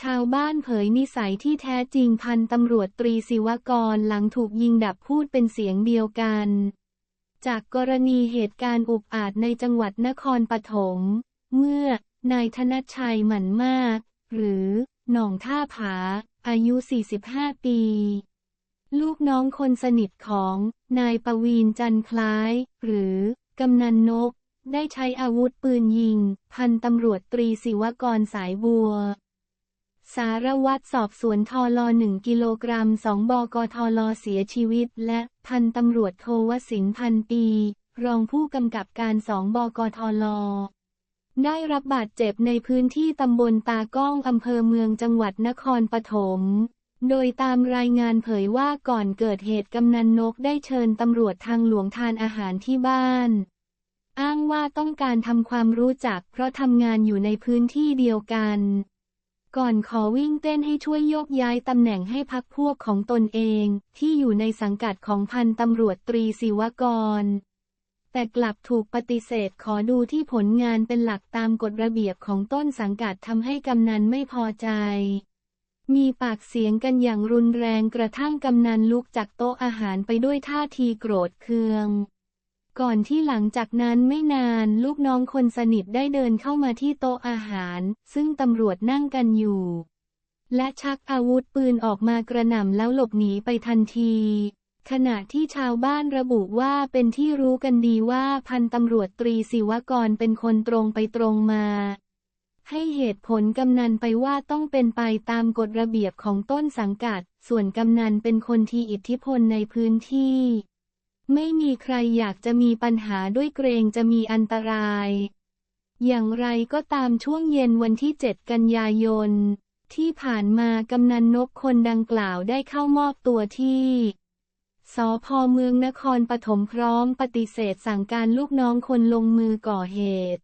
ชาวบ้านเผยนิสัยที่แท้จริงพันตำรวจตรีศิวกรหลังถูกยิงดับพูดเป็นเสียงเดียวกัน จากกรณีเหตุการณ์อุกอาจในจังหวัดนครปฐมเมื่อนายธนชัยหมั่นมาก หรือหน่องท่าผา อายุ 45 ปี ลูกน้องคนสนิทของนายประวีนจันคล้าย หรือกำนันนก ได้ใช้อาวุธปืนยิง พันตำรวจตรีศิวกรสายบัว สารวัตรสอบสวนทอลอหนึ่งกิโลกรัมสองบกทอลอเสียชีวิต และพันตำรวจโทวสินพันปี รองผู้กำกับการสองบกทอลอได้รับบาดเจ็บในพื้นที่ตำบลตาก้องอำเภอเมืองจังหวัดนครปฐม โดยตามรายงานเผยว่าก่อนเกิดเหตุกำนันนกได้เชิญตำรวจทางหลวงทานอาหารที่บ้าน อ้างว่าต้องการทำความรู้จักเพราะทำงานอยู่ในพื้นที่เดียวกัน ก่อนขอวิ่งเต้นให้ช่วยโยกย้ายตำแหน่งให้พักพวกของตนเอง ที่อยู่ในสังกัดของพันตำรวจตรีศิวกร แต่กลับถูกปฏิเสธขอดูที่ผลงานเป็นหลักตามกฎระเบียบของต้นสังกัดทำให้กำนันไม่พอใจ มีปากเสียงกันอย่างรุนแรงกระทั่งกำนันลุกจากโต๊ะอาหารไปด้วยท่าทีโกรธเคือง ก่อนที่หลังจากนั้นไม่นานลูกน้องคนสนิทได้เดินเข้ามาที่โต๊ะอาหาร ซึ่งตำรวจนั่งกันอยู่ และชักอาวุธปืนออกมากระหน่ำแล้วหลบหนีไปทันที ขณะที่ชาวบ้านระบุว่าเป็นที่รู้กันดีว่าพันตำรวจตรีศิวกรเป็นคนตรงไปตรงมา ให้เหตุผลกำนันไปว่าต้องเป็นไปตามกฎระเบียบของต้นสังกัด ส่วนกำนันเป็นคนที่อิทธิพลในพื้นที่ ไม่มีใครอยากจะมีปัญหาด้วยเกรงจะมีอันตราย อย่างไรก็ตามช่วงเย็นวันที่ 7 กันยายน ที่ผ่านมากำนันนกคนดังกล่าวได้เข้ามอบตัวที่สพเมืองนครปฐมพร้อมปฏิเสธสั่งการลูกน้องคนลงมือก่อเหตุ